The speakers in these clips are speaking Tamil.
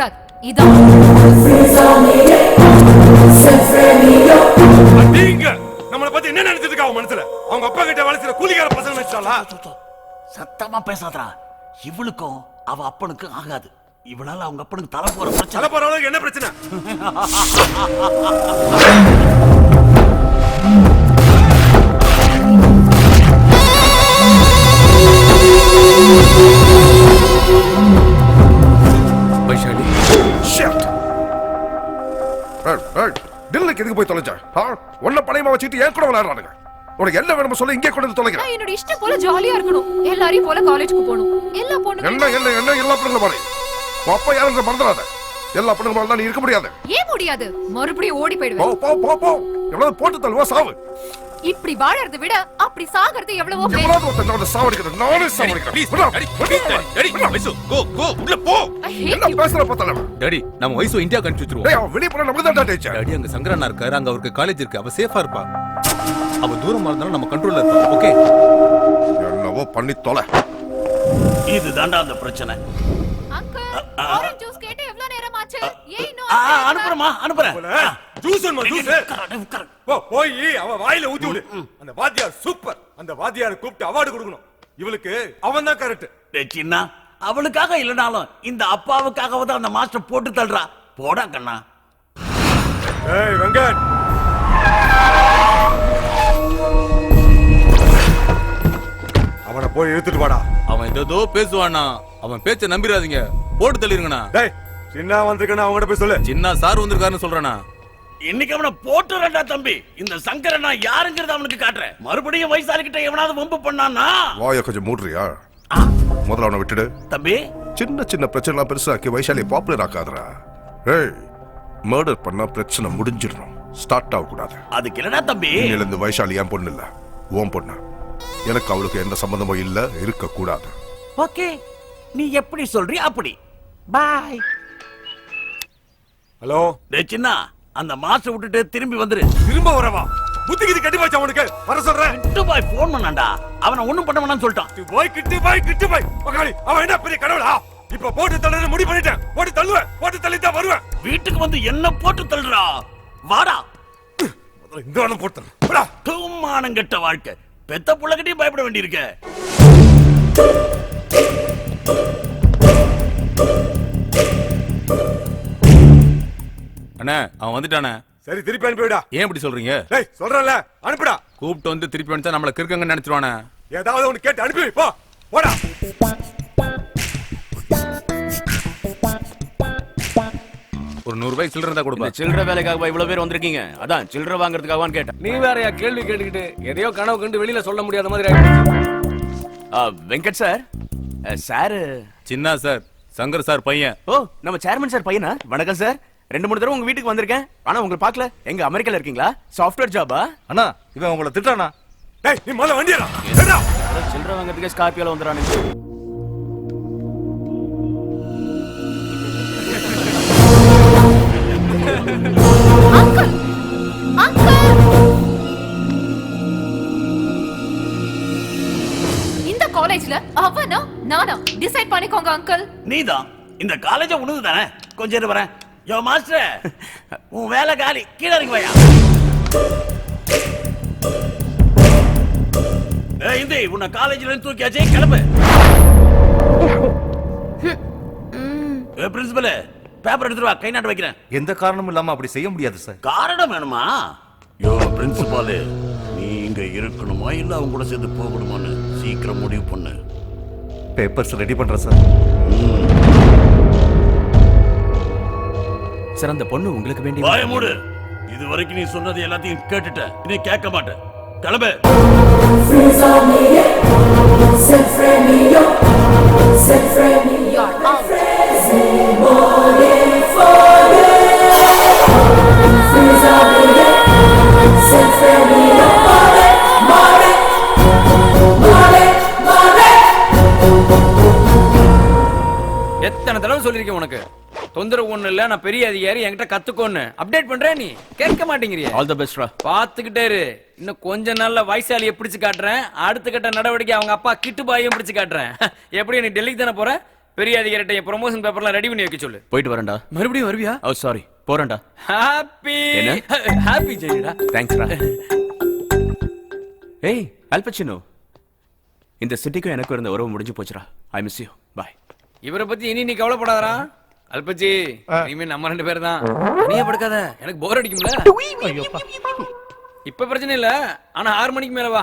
கூடாது. இதான் நீங்க நம்மள பத்தி என்ன நினைச்சிட்டு இருக்கா அவன் மனசுல? அவங்க அப்பா கிட்ட செய்யற கூலிக்கார பசங்க நினைச்சாலா சத்தமா பேசாதடா. இவளுக்கும் அவ அப்பனுக்கும் ஆகாது. இவளால அவங்க அப்பனுக்கு தலை போற பிரச்சனை. தலை போற என்ன பிரச்சனை? போய் தொலைஞ்ச? ஆ? உன்ன பணையமா வச்சுட்டு ஏன் கூட விளையாடுறானுங்க. உனக்கு என்ன வேணுமோ சொல்லி இங்கே கொண்டு வந்து நான் என்னோட இஷ்டம் போல ஜாலியா இருக்கணும். எல்லாரையும் போல காலேஜுக்கு போகணும். எல்லா பொண்ணுங்க என்ன என்ன என்ன எல்லா பொண்ணுங்களும் பாரு. அப்பா யாரும் மறந்துடாத. எல்லா பொண்ணுங்களும் தான் நீ இருக்க முடியாது. ஏன் முடியாது? மறுபடியும் ஓடி போயிடுவேன். போ போ போ எவ்வளவு போட்டு தள்ளுவா சாவு. இப்படி வாழறதை விட அப்படி சாகிறது எவ்வளவோ பேர் எவ்வளவு ஒருத்தன் நான் சாவடிக்கிறேன். கோ கோ உள்ள போ. என்ன. பேசுற பார்த்தல டாடி நம்ம வயசு இந்தியா கணிச்சு வச்சிருவோம். டேய் அவன் வெளிய போனா நம்மள தான் டேச்சா டாடி அங்க சங்கரனா இருக்காரு அங்க அவருக்கு காலேஜ் இருக்கு. அவ சேஃபா இருப்பா அவ தூரமா இருந்தாலும் நம்ம கண்ட்ரோல்ல இருப்பா ஓகே என்னவோ பண்ணி தொலை. இது தாண்டா அந்த பிரச்சனை. அங்கிள் ஆரஞ்சு ஜூஸ் கேட்டு எவ்வளவு நேரம் ஆச்சு ஏன் அனுப்புறேம்மா அனுப்புறேன். ஜூஸ் வேணுமா ஜூஸ். போ போய் அவ வாயில ஊத்தி விடு. அந்த வாத்தியார் சூப்பர். அந்த வாத்தியாரை கூப்பிட்டு அவார்டு கொடுக்கணும். இவளுக்கு அவன் தான் கரெக்ட் டேய் சின்னா அவளுக்காக இல்லனாலும் இந்த அப்பாவுக்காக தான் அந்த மாஸ்டர் போட்டு தள்ளுறா. போடா கண்ணா. ஏய் வெங்கட். அவனை போய் இழுத்துட்டு வாடா. அவன் ஏதோ பேசுவானா? அவன் பேச்ச நம்பிராதீங்க போட்டு தள்ளிருங்கண்ணா. டேய் சின்ன வந்திருக்கேன்னு அவங்ககிட்ட போய் சொல்லு. சின்ன சார் வந்திருக்காருன்னு சொல்றேனா? இன்னைக்கு அவனை போட்டுறா தம்பி. இந்த சங்கரன் நான் யாருங்கிறத அவனுக்கு காட்டுறேன். மறுபடியும் வயசாளி கிட்ட எவனாவது வம்பு பண்ணானா வாய கொஞ்சம் மூடுறியா? முதல்ல அவனை விட்டுடு. தம்பி. சின்ன சின்ன பிரச்சனை பெருசாக்கி வைஷாலியை பாப்புலர் ஆக்காதடா. ஏய் மர்டர் பண்ணா பிரச்சனை முடிஞ்சிடணும். ஸ்டார்ட் ஆகக்கூடாது. அதுக்கு என்னடா தம்பி? இன்னில இருந்து வைஷாலி என் பொண்ணு இல்ல. உன் பொண்ணு. எனக்கு அவளுக்கு எந்த சம்பந்தமும் இல்ல இருக்க கூடாது ஓகே. நீ எப்படி சொல்றிய அப்படி. Bye hello? டேய் சின்னா அந்த மாஸ்டர் விட்டுட்டு திரும்பி வந்துரு. திரும்ப வரவா? புத்தி கிதி கட்டி போச்சு அவனுக்கு வர சொல்றேன் கிட்டு பாய் போன் பண்ணான்டா. அவனை ஒண்ணும் பண்ண வேணாம்னு சொல்லிட்டான். கிட்டு போய் கிட்டு போய் கிட்டு போய். மகாளி அவன் என்ன பெரிய கடவுளா? இப்ப போட்டு தள்ளுற முடிவு பண்ணிட்டேன். போட்டு தள்ளுவேன். போட்டு தள்ளி தான் வருவேன். வீட்டுக்கு வந்து என்ன போட்டு தள்ளுறா? வாடா. முதல்ல இந்த வாரம் போட்டு தள்ளு. போடா. தூமானம் கெட்ட வாழ்க்கை. பெத்த புள்ளகிட்டயும் பயப்பட வேண்டியிருக்க. அண்ணா அவன் வந்துட்டானே. சரி திருப்பி அனுப்பிவிடா ஏன் இப்படி சொல்றீங்க? டேய் சொல்றேன்ல அனுப்புடா. கூப்பிட்டு வந்து திருப்பி அனுப்பிச்சா நம்மள கிறுக்கங்கன்னு நினைச்சிருவானே. ஏதாவது ஒன்னு கேட்டு அனுப்பி போ. போடா. ஒரு நூறு ரூபாய் சில்லறை இருந்தா கொடுப்பா. சில்லற வேலைக்காக இவ்வளவு பேர் வந்திருக்கீங்க? அதான் சில்லற வாங்குறதுக்காகவான்னு கேட்டேன். நீ வேறயா கேள்வி கேட்டுக்கிட்டு எதையோ கனவு கண்டு வெளியில சொல்ல முடியாத மாதிரி ஆயிடுச்சு. ஆ, வெங்கட் சார்? சாரு? சின்ன சார் சங்கர் சார் பையன். ஓ நம்ம சேர்மன் சார் பையனா? வணக்கம் சார். ரெண்டு மூணு தடவை உங்க வீட்டுக்கு வந்திருக்கேன். ஆனா உங்களை பார்க்கல. எங்க அமெரிக்கால இருக்கீங்களா? சாஃப்ட்வேர் ஜாபா அண்ணா இவன் உங்களை திட்டானா டேய் நீ முதல்ல வண்டியடா ஏடா சில்லற வாங்குறதுக்கு ஸ்கார்பியோல வந்துறானு அங்கிள் அங்கிள் இந்த காலேஜ்ல அவனா நானா டிசைட் பண்ணிக்கோங்க அங்கிள் நீதான். இந்த காலேஜ உனது தானே கொஞ்சம் இரு வரேன். யோ மாஸ்டர் உன் வேலை காலி. கீழே இறங்கி வாயா. ஏய் இந்தி உன்னை காலேஜ்ல இருந்து தூக்கியாச்சே. கிளம்பு. ஏ பிரின்சிபல் பேப்பர் எடுத்துட்டு வா. கை நாட்டு வைக்கிறேன். எந்த காரணமும் இல்லாம அப்படி செய்ய முடியாது சார் காரணம் வேணுமா? யோ பிரின்சிபாலு நீ இங்க இருக்கணுமா? இல்ல அவங்க கூட சேர்ந்து போகணுமான்னு சீக்கிரம் முடிவு பண்ணு. பேப்பர்ஸ் ரெடி பண்றேன் சார் சார் அந்த பொண்ணு உங்களுக்கு வேண்டிய வாய மூடு இது வரைக்கும் நீ சொன்னது எல்லாத்தையும் கேட்டுட்ட இனி கேட்க மாட்டேன் கிளம்பு You're தொந்தரவு ஒண்ணு இல்ல நான் பெரிய அதிகாரி என்கிட்ட கத்துக்கோன்னு அப்டேட் பண்றேன் நீ. கேட்க மாட்டேங்கிறிய. ஆல் தி பெஸ்ட்ரா பாத்துக்கிட்டே இரு. இன்னும் கொஞ்ச நாள்ல வயசாலியை பிடிச்சு காட்டுறேன். அடுத்த கட்ட நடவடிக்கை அவங்க அப்பா கிட்டு பாயும் பிடிச்சு காட்டுறேன். எப்படி நீ டெல்லிக்கு தானே போற? பெரிய அதிகாரிட்ட என் ப்ரொமோஷன் பேப்பர்லாம் ரெடி பண்ணி வைக்க சொல்லு. போயிட்டு வரேன்டா. மறுபடியும் வருவியா? ஓ சாரி போறேன்டா. ஹாப்பி என்ன? ஹாப்பி ஜெயடா தேங்க்ஸ்டா ஏய் அல்பச்சினோ இந்த சிட்டிக்கும் எனக்கும் இருந்த உறவு முடிஞ்சு போச்சுடா ஐ மிஸ் யூ பாய் இவரை பத்தி இனி நீ கவலைப்படாதடா. அல்பச்சி இனிமே நம்ம ரெண்டு பேர் தான் நீயே படுக்காத. எனக்கு போர் அடிக்கும்ல. இப்ப பிரச்சனை இல்ல. ஆனா ஆறு மணிக்கு மேல வா.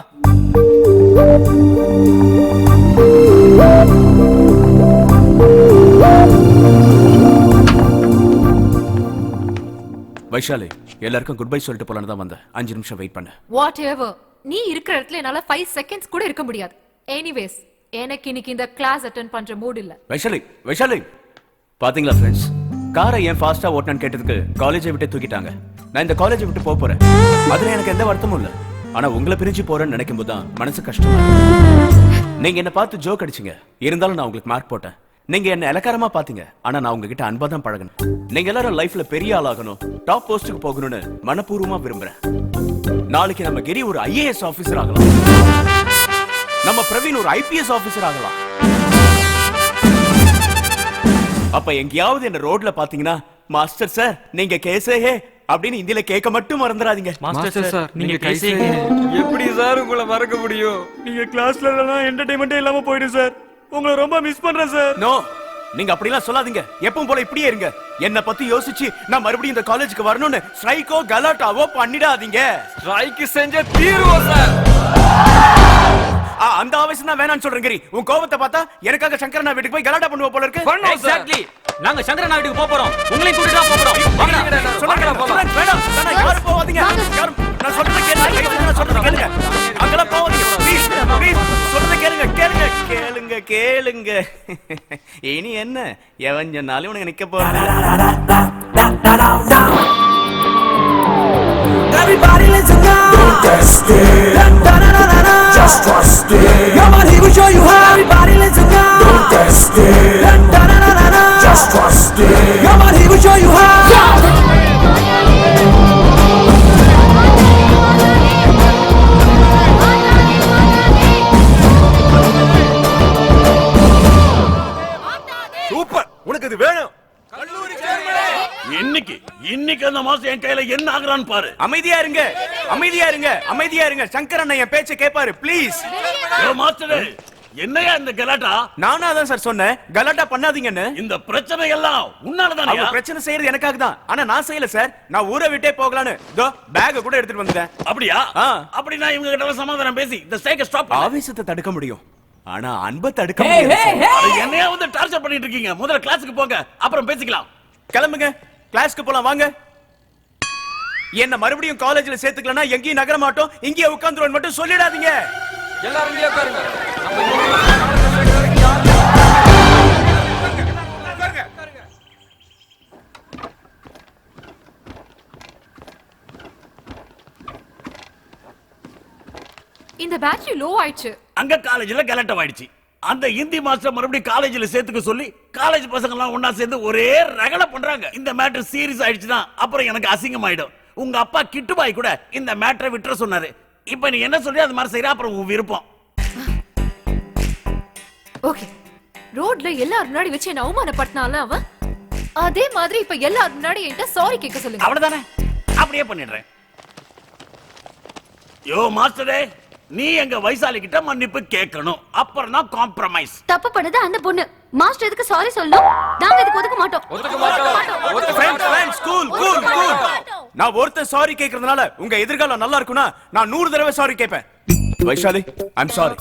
வைஷாலி எல்லாருக்கும் குட் பை சொல்லிட்டு போலான்னு தான் வந்தேன். அஞ்சு நிமிஷம் வெயிட் பண்ண. வாட் எவர் நீ இருக்கிற இடத்துல என்னால ஃபைவ் செகண்ட்ஸ் கூட இருக்க முடியாது. எனிவேஸ் எனக்கு இன்னைக்கு இந்த கிளாஸ் அட்டென்ட் பண்ற மூட் இல்ல. வைஷாலி வைஷாலி. பாத்தீங்களா ஃப்ரெண்ட்ஸ் காரை ஏன் ஃபாஸ்டா ஓட்டணும்னு கேட்டதுக்கு காலேஜை விட்டு தூக்கிட்டாங்க. நான் இந்த காலேஜை விட்டு போக போறேன். அதுல எனக்கு எந்த வருத்தமும் இல்ல. ஆனா உங்களை பிரிஞ்சு போறேன்னு நினைக்கும் போது தான் மனசு கஷ்டமா நீங்க என்ன பார்த்து ஜோக் அடிச்சீங்க. இருந்தாலும் நான் உங்களுக்கு மார்க் போட்டேன். நீங்க என்ன இலக்காரமா பாத்தீங்க. ஆனா நான் உங்ககிட்ட அன்பா தான் பழகணும். நீங்க எல்லாரும் லைஃப்ல பெரிய ஆளாகணும் டாப் போஸ்டுக்கு போகணும்னு மனப்பூர்வமா விரும்புறேன். நாளைக்கு நம்ம கிரி ஒரு ஐஏஎஸ் ஆபீசர் ஆகலாம். நம்ம பிரவீன் ஒரு ஐபிஎஸ் ஆபீசர் ஆகலாம். அப்ப எங்கேயாவது என்ன ரோட்ல பாத்தீங்கன்னா மாஸ்டர் சார் நீங்க கேசே அப்படின்னு இந்தியில கேட்க மட்டும் மறந்துடாதீங்க. மாஸ்டர் சார் நீங்க கைசே எப்படி சார் உங்களை மறக்க முடியும்? நீங்க கிளாஸ்ல எல்லாம் என்டர்டைன்மெண்டே இல்லாம போயிடும் சார். உங்களை ரொம்ப மிஸ் பண்றேன் சார். நோ நீங்க அப்படிலாம் சொல்லாதீங்க. எப்பவும் போல இப்படியே இருங்க. என்ன பத்தி யோசிச்சு நான் மறுபடியும் இந்த காலேஜுக்கு வரணும்னு ஸ்ட்ரைக்கோ கலாட்டாவோ பண்ணிடாதீங்க. ஸ்ட்ரைக் செஞ்ச தீருவோம் சார் அந்த ஆவேசம் தான் வேணாம்னு சொல்றேன் கிரி. உன் கோபத்தை பார்த்தா எனக்காக சங்கரனா வீட்டுக்கு போய் கலாட்டா பண்ணுவ போல இருக்கு. பண்ணுவோம் எக்ஸாக்ட்லி நாங்க சங்கரன் வீட்டுக்கு போறோம். உங்களையும் கூட்டிட்டு தான் கேளுங்க. இனி என்ன எவன் சொன்னாலும் உனக்கு நிக்க. Just trust it. Come on, he will show you how. Everybody அந்த மாசம் என் கையில என்ன ஆகுறான்னு பாரு. அமைதியா இருங்க. அமைதியா இருங்க. அமைதியா இருங்க. சங்கர் அண்ணன் என் பேச்ச கேட்பாரு ப்ளீஸ் மாஸ்டர் என்னையா இந்த கலாட்டா? நானும் அதான் சார் சொன்னேன். கலாட்டா பண்ணாதீங்கன்னு. இந்த பிரச்சனை எல்லாம் உன்னாலதானே? அவங்க பிரச்சனை செய்யறது எனக்காக தான். ஆனா நான் செய்யல சார். நான் ஊரை விட்டே போகலான்னு. இதோ பேக கூட எடுத்துட்டு வந்துட்டேன். அப்படியா? ஆ. அப்படின்னா இவங்க கிட்ட சமாதானம் பேசி இந்த ஸ்ட்ரைக்க ஸ்டாப் ஆவேசத்தை தடுக்க முடியும். ஆனா அன்பை தடுக்க முடியாது sir. என்னையா வந்து டார்ச்சர் பண்ணிட்டு இருக்கீங்க? முதல்ல கிளாஸுக்கு போங்க அப்புறம் பேசிக்கலாம். கிளம்புங்க. கிளாஸ்க்கு போலாம். வாங்க. என்ன மறுபடியும் காலேஜ்ல சேர்த்துக்கலனா எங்கேயும் நகர மாட்டோம். இங்கேயே உட்கார்ந்துருவோம் மட்டும் சொல்லிடாதீங்க. எல்லாரும் இங்கே உட்காருங்க. இந்த பேட்டரி லோ ஆயிடுச்சு. அங்க காலேஜ்ல கலட்டம் ஆயிடுச்சு அந்த ஹிந்தி மாஸ்டர் மறுபடியும் காலேஜ்ல சேர்த்துக்க சொல்லி காலேஜ் பசங்க எல்லாம் ஒண்ணா சேர்ந்து ஒரே ரகல பண்றாங்க. இந்த மேட்டர் சீரியஸ் ஆயிடுச்சுன்னா அப்புறம் எனக்கு அசிங்கம் ஆயிடும் உங்க அப்பா கிட்டுபாய் கூட இந்த மேட்டரை விட்டுற சொன்னாரு. இப்ப நீ என்ன சொல்லி அது மாதிரி செய்யற அப்புறம் உன் விருப்பம். ஓகே. ரோட்ல எல்லாரும் முன்னாடி வச்சு என்ன அவமானப்படுத்தினால அவன் அதே மாதிரி இப்ப எல்லாரும் முன்னாடி என்கிட்ட சாரி கேட்க சொல்லுங்க. அவ்வளவுதானே? அப்படியே பண்ணிடுறேன். யோ மாஸ்டரே நீ எங்க வைசாலி கிட்ட மன்னிப்பு கேட்கணும். அப்புறம் தான் காம்ப்ரமைஸ் தப்பு பண்ணது அந்த பொண்ணு? மாஸ்டர் எதுக்கு சாரி சொல்லணும்? நாங்க இதுக்கு ஒதுக்க மாட்டோம். ஒத்துக்க மாட்டோம். Friends, friends, cool, cool, cool. நான் ஒருத்தன் சாரி கேக்குறதுனால உங்க எதிர்காலம் நல்லா இருக்கும்னா நான் நூறு தடவை சாரி கேட்பேன். Vaishali I'm sorry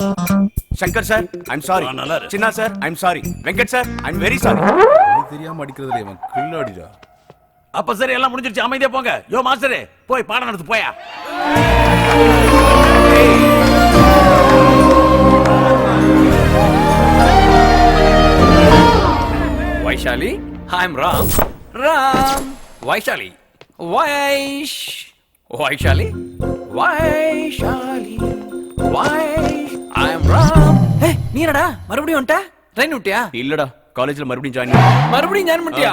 Shankar sir I'm sorry. Chinna sir I'm sorry Venkat sir I'm very sorry தெரியாம அடிக்கிறதுல இவன் கில்லாடிடா அப்ப சரி எல்லாம் முடிஞ்சிருச்சு. அமைதியா போங்க. யோ மாஸ்டரே போய் பாடம் நடத்து போயா. Vaishali I am Ram. Ram. Vaishali Vaish Vaishali Vaishali Vaish I am Ram ஏ நீ என்னடா? மறுபடியும் வந்துட்ட? ட்ரெயின் விட்டியா? இல்லடா காலேஜ்ல மறுபடியும் ஜாயின் மறுபடியும் ஜாயின் பண்ணிட்டியா?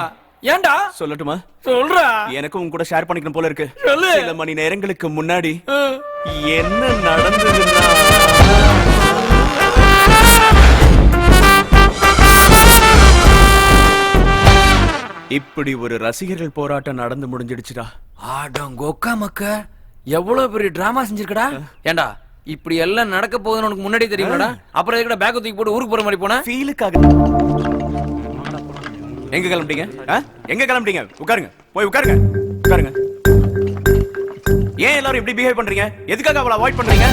ஏன்டா? சொல்லட்டுமா? சொல்றா. எனக்கும் உன் கூட ஷேர் பண்ணிக்கணும் போல இருக்கு. சில மணி நேரங்களுக்கு முன்னாடி என்ன நடந்ததுன்னா இப்படி ஒரு ரசிகர்கள் போராட்டம் நடந்து முடிஞ்சிடுச்சுடா. ஆடங்கொக்கா மக்க. எவ்வளவு பெரிய டிராமா செஞ்சிருக்கடா? ஏண்டா இப்படி எல்லாம் நடக்க போகுதுன்னு உனக்கு முன்னாடி தெரியுமாடா அப்புறம் எதுக்கடா பேக் தூக்கி போட்டு ஊருக்கு போற மாதிரி போனா? ஃபீலுக்காக. எங்க கிளம்பிட்டீங்க? ஆ? எங்க கிளம்பிட்டீங்க? உட்காருங்க. போய் உட்காருங்க. உட்காருங்க. ஏன் எல்லாரும் இப்படி பிஹேவ் பண்றீங்க? எதுக்காக அவளை அவாய்ட் பண்றீங்க?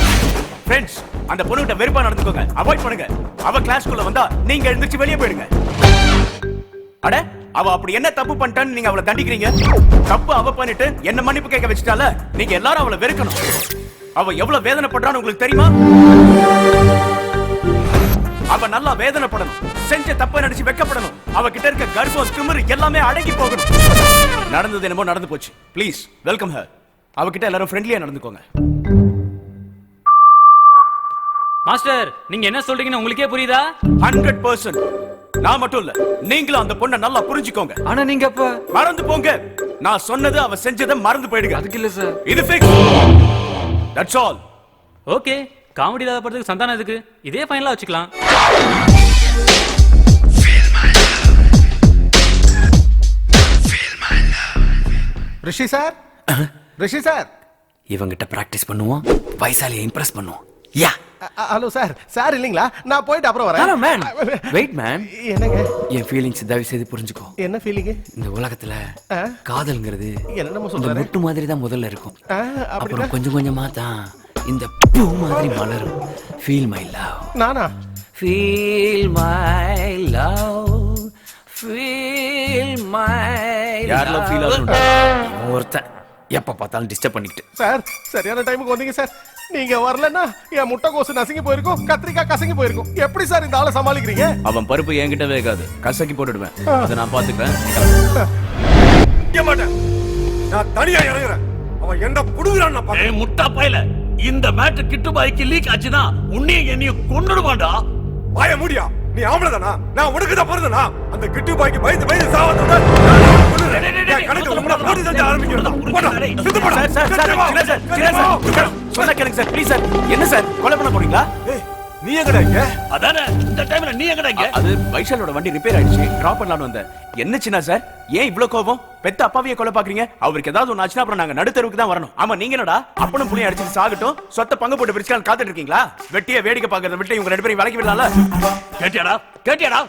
ஃப்ரெண்ட்ஸ் அந்த பொண்ணுகிட்ட வெறுப்பா நடந்துக்கோங்க. அவாய்ட் பண்ணுங்க. அவ கிளாஸ்க்குள்ள வந்தா நீங்க எழுந்திருச்சு வெளியே போயிடுங்க. அட அவ அப்படி என்ன தப்பு பண்ணிட்டான்னு நீங்க அவளை தண்டிக்கிறீங்க? தப்பு அவ பண்ணிட்டு என்ன மன்னிப்பு கேட்க வச்சுட்டால நீங்க எல்லாரும் அவளை வெறுக்கணும். அவ எவ்வளவு வேதனைப்படுறான்னு உங்களுக்கு தெரியுமா? அவ நல்லா வேதனைப்படணும். செஞ்ச தப்ப நினைச்சு வெக்கப்படணும். அவ கிட்ட இருக்க கர்ப்பம் திமிரு எல்லாமே அடங்கி போகணும். நடந்தது என்னமோ நடந்து போச்சு. ப்ளீஸ் வெல்கம் ஹர் அவகிட்ட எல்லாரும் ஃப்ரெண்ட்லியா நடந்துக்கோங்க. மாஸ்டர் நீங்க என்ன சொல்றீங்கன்னு உங்களுக்கே புரியுதா? ஹண்ட்ரட் பர்சன்ட் நான் மட்டும் இல்ல நீங்களும் அந்த பொண்ணை நல்லா புரிஞ்சுக்கோங்க. ஆனா நீங்க அப்ப மறந்து போங்க. நான் சொன்னது அவ செஞ்சதை மறந்து போயிடுங்க. அதுக்கு இல்ல சார். இது fix that's all okay comedy இல்லாத படத்துக்கு சந்தானம் எதுக்கு? இதே ஃபைனலா வச்சுக்கலாம். ரிஷி சார்? ரிஷி சார்? இவங்கிட்ட பிராக்டிஸ் பண்ணுவோம் வயசாலியை இம்ப்ரெஸ் பண்ணுவோம். யா ஹலோ சார். சார் இல்லைங்களா? நான் போயிட்டு அப்புறம் ஹலோ மேன் வெயிட் மேன் என்னங்க? என் ஃபீலிங்ஸ் தயவு செய்து புரிஞ்சுக்கோ. என்ன ஃபீலிங்கு இந்த உலகத்துல காதல்ங்கிறது என்னென்னமோ இந்த சொல்றாரு. முட்டு மாதிரி தான் முதல்ல இருக்கும். அப்புறம் கொஞ்சம் கொஞ்சமா தான் இந்த பூ மாதிரி மலரும். ஃபீல் மை லவ் நானா? Feel my love feel my யாரெல்லாம் feel ஆகணும்? ஒருத்தன் எப்ப பார்த்தாலும் டிஸ்டர்ப் பண்ணிக்கிட்டு. சார் சரியான டைமுக்கு வந்தீங்க சார். நீங்க வரலன்னா என் முட்டைக்கோசு நசுங்கி போயிருக்கும் கத்திரிக்காய் கசங்கி போயிருக்கும். எப்படி சார் இந்த ஆளை சமாளிக்கிறீங்க? அவன் பருப்பு என்கிட்ட வேகாது. கசக்கி போட்டுடுவேன். அதை நான் பாத்துக்கிறேன் மாட்டேன் நான் தனியா இறங்குறேன். அவன் என்ன புடுங்குறான்னு நான் முட்டா பயல. இந்த மேட்டர் கிட்டு பாய்க்கு லீக் ஆச்சுன்னா உன்னையும் என்னையும் கொன்னுடுவான்டா. வாய முடியா? நீ ஆம்பளை தானா நான் உனக்கு தான் பிறந்தனா அந்த கிட்டு பாய்க்கு பயந்து பயந்து சாவந்தா கணக்கு உங்களை போட்டு செஞ்சு ஆரம்பிக்கிறதா போடா. சின்ன கேளுங்க சார் ப்ளீஸ் சார். என்ன சார் கொலை பண்ண போறீங்களா? நீ எங்கடா இங்க? அதானே இந்த டைம்ல நீ எங்கடா இங்க? அது வைஷாலோட வண்டி ரிப்பேர் ஆயிடுச்சு. டிராப் பண்ணலாம்னு வந்தேன். என்ன சின்ன சார் ஏன் இவ்ளோ கோபம்? பெத்த அப்பாவிய கொலை பாக்குறீங்க அவருக்கு ஏதாவது ஒண்ணு ஆச்சுன்னா அப்புறம் நாங்க நடுத்தருவுக்கு தான் வரணும். ஆமா நீங்க என்னடா? அப்பனும் புள்ளையும் அடிச்சு சாகட்டும். சொத்த பங்கு போட்டு பிரிச்சுக்கலாம் காத்துட்டு இருக்கீங்களா? வெட்டிய வேடிக்கை பாக்குறத விட்டு இவங்க ரெண்டு பேரும் விலக்கி விடலாம்ல? கேட்டியாடா? கேட்டியாடா?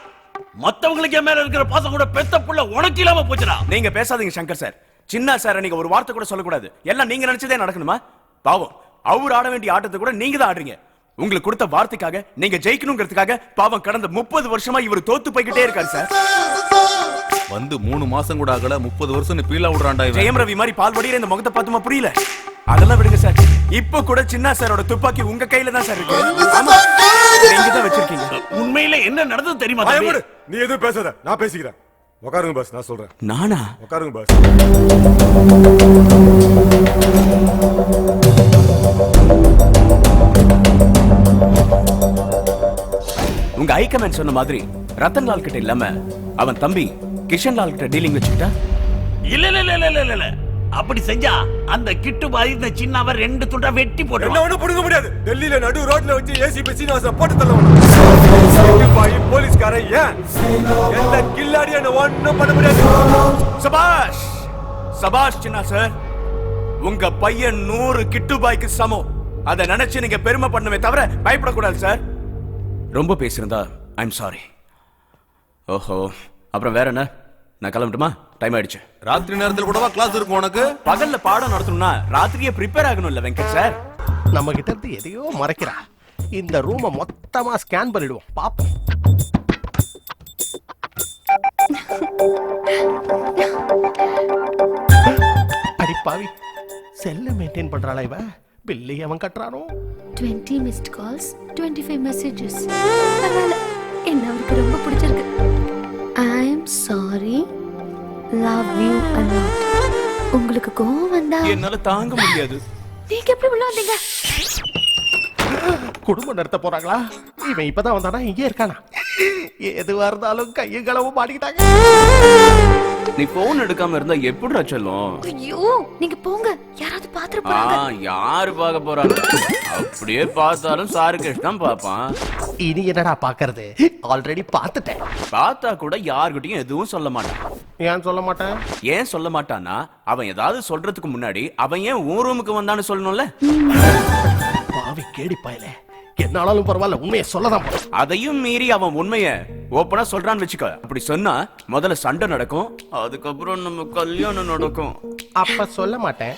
மத்தவங்களுக்கு என் மேல இருக்கிற பாசம் கூட பெத்த புள்ள உனக்கு இல்லாம போச்சுடா. நீங்க பேசாதீங்க சங்கர் சார். சின்ன சார் நீங்க ஒரு வார்த்தை கூட சொல்லக்கூடாது. எல்லாம் நீங்க நினைச்சதே நடக்கணுமா? பாவம். அவர் ஆட வேண்டிய ஆட்டத்தை கூட நீங்க தான் ஆடுறீங்க. உங்களுக்கு கொடுத்த வார்த்தைக்காக நீங்க ஜெயிக்கணுங்கிறதுக்காக பாவம் கடந்த முப்பது வருஷமா இவர் தோத்து போய்கிட்டே இருக்காரு சார். வந்து மூணு மாசம் கூட ஆகல முப்பது வருஷம் பீலா விடுறான்டா இவன். ஜெயம் ரவி மாதிரி பால் வடிகிற இந்த முகத்தை பார்த்துமா புரியல? அதெல்லாம் விடுங்க சார். இப்போ கூட சின்ன சாரோட துப்பாக்கி உங்க கையில தான் சார் இருக்கு. நீங்க தான் வச்சிருக்கீங்க. உண்மையில என்ன நடந்தது தெரியுமா நீ எதுவும் பேசாத. நான் பேசிக்கிறேன். உட்காருங்க பாஸ் நான் சொல்றேன். நானா? உட்காருங்க பாஸ் ஹைகமேன் சொன்ன மாதிரி ரத்தன் லால் கிட்ட இல்லாம அவன் தம்பி கிஷன் லால் கிட்ட டீலிங் வச்சுக்கிட்டா? இல்ல இல்ல இல்ல இல்ல இல்ல இல்ல. அப்படி செஞ்சா அந்த கிட்டு பாய் இந்த சின்னவ ரெண்டு துண்டா வெட்டி என்ன போட்டுருவான் ஒண்ணும் புடுங்க முடியாது. டெல்லியில நடு ரோட்ல வச்சு ஏசிபி சீனிவாசன் போட்டு தள்ளணும் பாய் போலீஸ்காரன் ஏன்? எந்த கில்லாடி என்ன ஒண்ணும் பண்ண முடியாது. சபாஷ் சபாஷ் சின்ன சார் உங்க பையன் நூறு கிட்டு பாய்க்கு சமம். அதை நினைச்சு நீங்க பெருமை பண்ணுமே தவிர பயப்படக்கூடாது சார் ரொம்ப பேசியிருந்தா ஐம் சாரி ஓஹோ அப்புறம் வேற என்ன? நான் கிளம்பட்டுமா? டைம் ஆயிடுச்சு. ராத்திரி நேரத்துல கூடவா கிளாஸ் இருக்கும் உனக்கு? பகல்ல பாடம் நடத்தணும்னா ராத்திரியே ப்ரிப்பேர் ஆகணும்ல வெங்கட் சார் நம்ம கிட்ட இருந்து எதையோ மறைக்கிறா. இந்த ரூமை மொத்தமா ஸ்கேன் பண்ணிடுவோம். பாப்போம். அடி பாவி செல்ல மெயின்டைன் பண்றாளா இவ பில்லி அவன் கட்டுறானோ? Twenty missed calls twenty five messages பரவாயில்ல என்ன அவருக்கு ரொம்ப பிடிச்சிருக்கு. I am sorry love you a lot உங்களுக்கு கோவம் வந்தா என்னால தாங்க முடியாது. நீங்க எப்படி உள்ள வந்தீங்க? குடும்பம் நடத்த போறாங்களா? இவன் இப்பதான் வந்தானா? இங்கே இருக்கானா? எதுவா இருந்தாலும் கையும் களவும் மாட்டிக்கிட்டாங்க. நீ போன் எடுக்காம இருந்தா எப்படி செல்லும்? ஐயோ நீங்க போங்க. யாராவது பாத்துட்டு ஆ போறாங்க. யாரு பார்க்க போறாங்க? அப்படியே பார்த்தாலும் சாரு கேஷ் தான் பார்ப்பான். இனி என்னடா பாக்குறது ஆல்ரெடி பார்த்துட்டேன். பார்த்தா கூட யார்கிட்டயும் எதுவும் சொல்ல மாட்டான். ஏன் சொல்ல மாட்டேன்? ஏன் சொல்ல மாட்டான்னா அவன் ஏதாவது சொல்றதுக்கு முன்னாடி அவன் ஏன் உன் ரூமுக்கு வந்தான்னு சொல்லணும்ல? பாவி கேடி பயல. என்னாலும் பரவாயில்ல உண்மையை சொல்லதான் அதையும் மீறி அவன் உண்மைய ஓப்பனா சொல்றான்னு வச்சுக்க அப்படி சொன்னா முதல்ல சண்டை நடக்கும் அதுக்கப்புறம் நம்ம கல்யாணம் நடக்கும். அப்ப சொல்ல மாட்டேன்.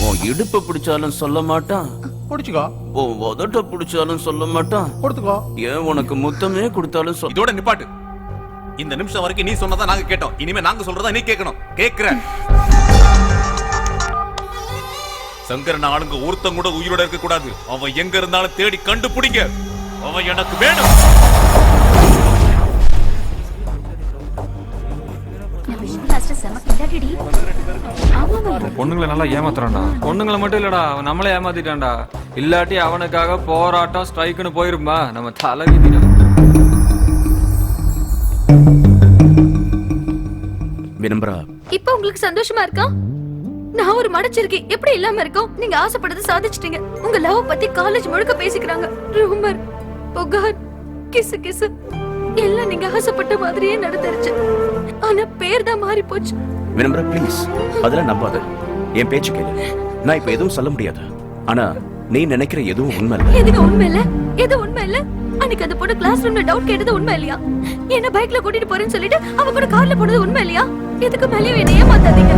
உன் இடுப்பை பிடிச்சாலும் சொல்ல மாட்டான். குடிச்சுக்கோ உன் உதட்ட பிடிச்சாலும் சொல்ல மாட்டான். கொடுத்துக்கோ. ஏன் உனக்கு முத்தமே கொடுத்தாலும் சொல். இதோட நிப்பாட்டு. இந்த நிமிஷம் வரைக்கும் நீ சொன்னதா நாங்க கேட்டோம். இனிமே நாங்க சொல்றதா நீ கேட்கணும். கேக்குற சங்கரன் ஆளுங்க ஒருத்தன் கூட உயிரோட இருக்க கூடாது. அவன் எங்க இருந்தாலும் தேடி கண்டுபிடிங்க. அவன் எனக்கு வேணும். பொண்ணுங்களை நல்லா ஏமாத்துறான்டா. பொண்ணுங்களை மட்டும் இல்லடா அவன் நம்மளே ஏமாத்திட்டான்டா. இல்லாட்டி அவனுக்காக போராட்டம் ஸ்ட்ரைக்குன்னு போயிருப்பா. நம்ம தலை விதிடா வினம்பரா இப்போ உங்களுக்கு சந்தோஷமா இருக்கா? நான் ஒரு மடைச்சிருக்கேன் எப்படி இல்லாம இருக்கோம்? நீங்க ஆசைப்பட்டதை சாதிச்சிட்டீங்க. உங்க லவ் பத்தி காலேஜ் முழுக்க பேசிக்கிறாங்க. ரூமர் புகார் கிசு கிசு எல்லாம் நீங்க ஆசைப்பட்ட மாதிரியே நடந்துருச்சு. ஆனா பேர் தான் மாறி போச்சு. வினம்பரா ப்ளீஸ் அதெல்லாம் நம்பாத. என் பேச்சு கேளு. நான் இப்ப எதுவும் சொல்ல முடியாது. ஆனா நீ நினைக்கிற எதுவும் உண்மை இல்ல. எதுங்க உண்மை இல்ல? எது உண்மை இல்ல? அன்னைக்கு அந்த பொண்ணு கிளாஸ் ரூம்ல டவுட் கேட்டது உண்மை இல்லையா? என்ன பைக்ல கூட்டிட்டு போறேன்னு சொல்லிட்டு அவ கூட கார்ல போனது உண்மை இல்லையா? இதுக்கு மேலயும் என்ன ஏமாத்தாதீங்க?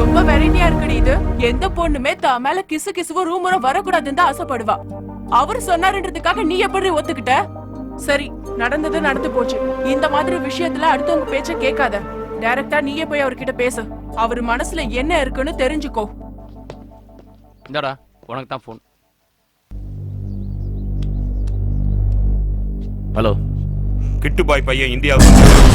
ரொம்ப வெரைட்டியா இருக்குடி இது. எந்த பொண்ணுமே தான் மேல கிசு கிசுவும் ரூமரும் வரக்கூடாதுன்னு தான் ஆசைப்படுவா. அவர் சொன்னாருன்றதுக்காக நீ எப்படி ஒத்துக்கிட்ட? சரி நடந்தது நடந்து போச்சு. இந்த மாதிரி விஷயத்துல அடுத்தவங்க பேச்ச கேட்காத. டைரக்டா நீயே போய் அவர்கிட்ட பேசு. அவர் மனசுல என்ன இருக்குன்னு தெரிஞ்சுக்கோ. இந்தாடா உனக்கு தான் ஃபோன் ஹலோ கிட்டு பாய் பையன் இந்தியாவுக்கு